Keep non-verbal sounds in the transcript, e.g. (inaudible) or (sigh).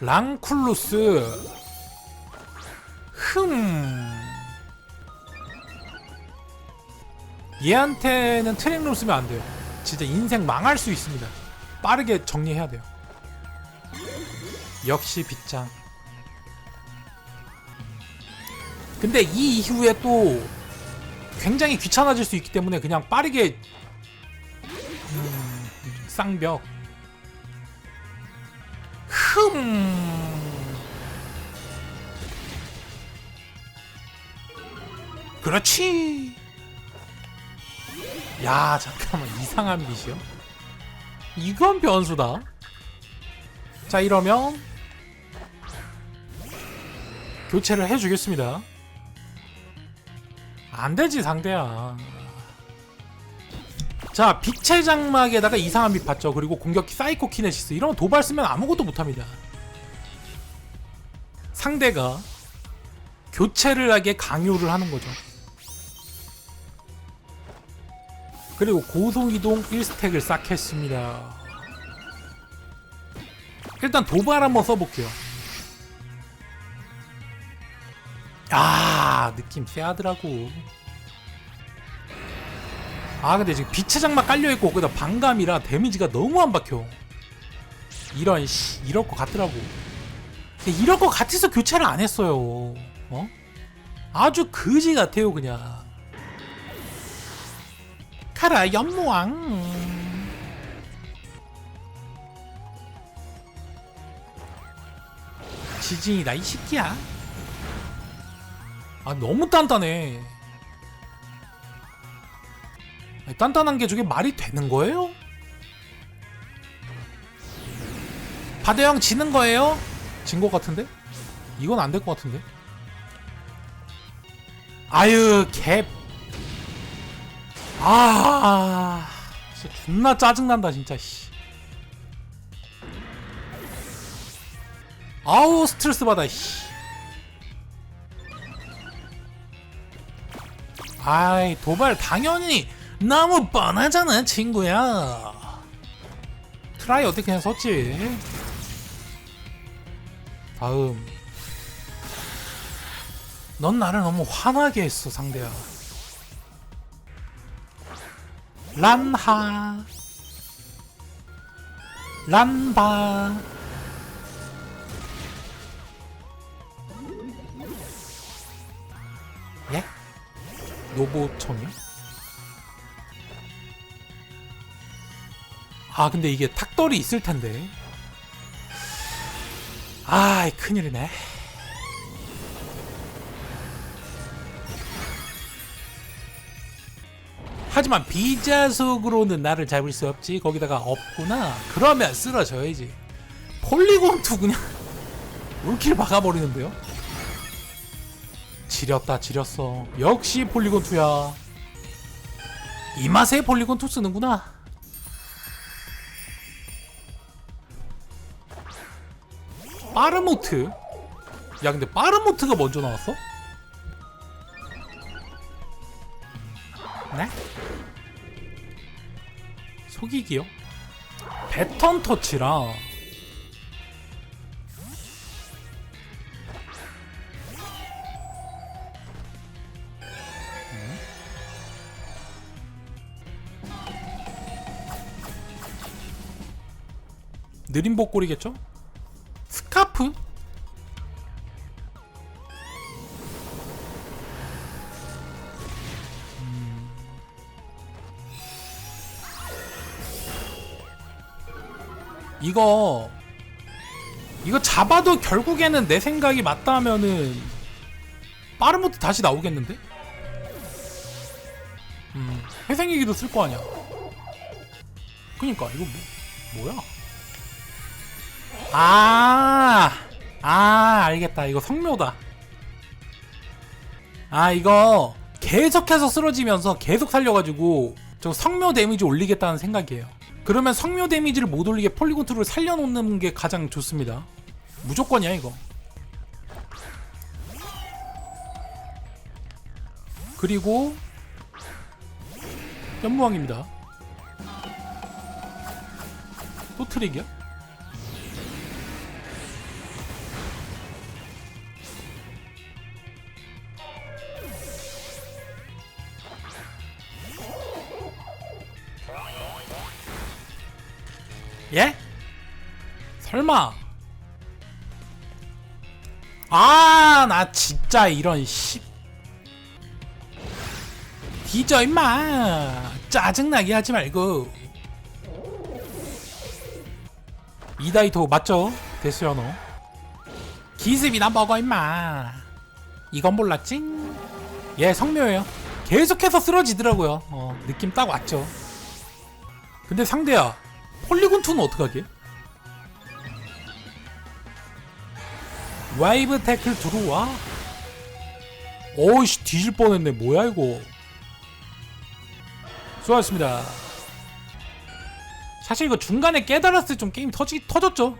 랑쿨루스. 흠. 얘한테는 트랙룸 쓰면 안 돼요. 진짜 인생 망할 수 있습니다. 빠르게 정리해야 돼요. 역시 빗장. 근데 이 이후에 또 굉장히 귀찮아질 수 있기 때문에 그냥 빠르게 음, 쌍벽 흠. 그렇지. 야 잠깐만. 이상한 빛이요? 이건 변수다. 자 이러면 교체를 해주겠습니다. 안 되지 상대야 자 빛의 장막에다가 이상한 빛 받죠. 그리고 공격기 사이코 키네시스. 이런 도발 쓰면 아무것도 못합니다. 상대가 교체를 하게 강요를 하는 거죠. 그리고 고속이동 1스택을 싹 했습니다. 일단 도발 한번 써볼게요. 아 느낌 쎄하더라고 아 근데 지금 빛의 장막 깔려있고 거기다 반감이라 데미지가 너무 안 박혀. 이런 씨 이럴 것 같더라고. 근데 이럴 것 같아서 교체를 안 했어요. 어? 아주 거지 같아요 그냥. 카라 연모왕. 지진이다 이 새끼야. 아 너무 단단해 단단한 게 저게 말이 되는 거예요? 바대형 지는 거예요? 진 것 같은데? 이건 안 될 것 같은데? 아유 갭 아, 진짜 존나 짜증난다 진짜 씨. 아우 스트레스 받아 씨. 아이 도발 당연히 너무 뻔하잖아 친구야. 트라이 어떻게 그냥 썼지? 다음. 넌 나를 너무 화나게 했어 상대야. 란하. 란바. 예? 노보청이요? 아 근데 이게 탁돌이 있을 텐데. 아이 큰일이네. 하지만 비자속으로는 나를 잡을 수 없지. 거기다가 없구나. 그러면 쓰러져야지. 폴리곤 투 그냥 (laughs) 울킬 박아버리는데요? 지렸다 지렸어. 역시 폴리곤 투야. 이 맛에 폴리곤 투 쓰는구나 빠르모트 야 근데 빠르모트가 먼저 나왔어? 네? 속이기요? 배턴 터치라 느린 복골이겠죠? 스카프? 이거 이거 잡아도 결국에는 내 생각이 맞다면은 빠른 모드 다시 나오겠는데? 음 회생기기도 쓸 거 아니야 그니까 이거 뭐, 뭐야 아, 아, 알겠다. 이거 성묘다. 아, 이거 계속해서 쓰러지면서 계속 살려가지고 저 성묘 데미지 올리겠다는 생각이에요. 그러면 성묘 데미지를 못 올리게 폴리곤 툴을 살려놓는 게 가장 좋습니다. 무조건이야, 이거. 그리고 연무왕입니다. 또 트릭이야? 예? 설마. 아 나 진짜 이런 씨. 뒤져 임마. 짜증나게 하지 말고. 이다이토 맞죠? 데스연호 기습이나 먹어 임마. 이건 몰랐지? 예 성묘예요. 계속해서 쓰러지더라고요. 어, 느낌 딱 왔죠. 근데 상대야 폴리곤 2는 어떡하게? 와이브 태클 들어와? 어이씨 뒤질 뻔했네. 뭐야 이거? 수고하셨습니다. 사실 이거 중간에 깨달았을 때 좀 게임 터지, 터졌죠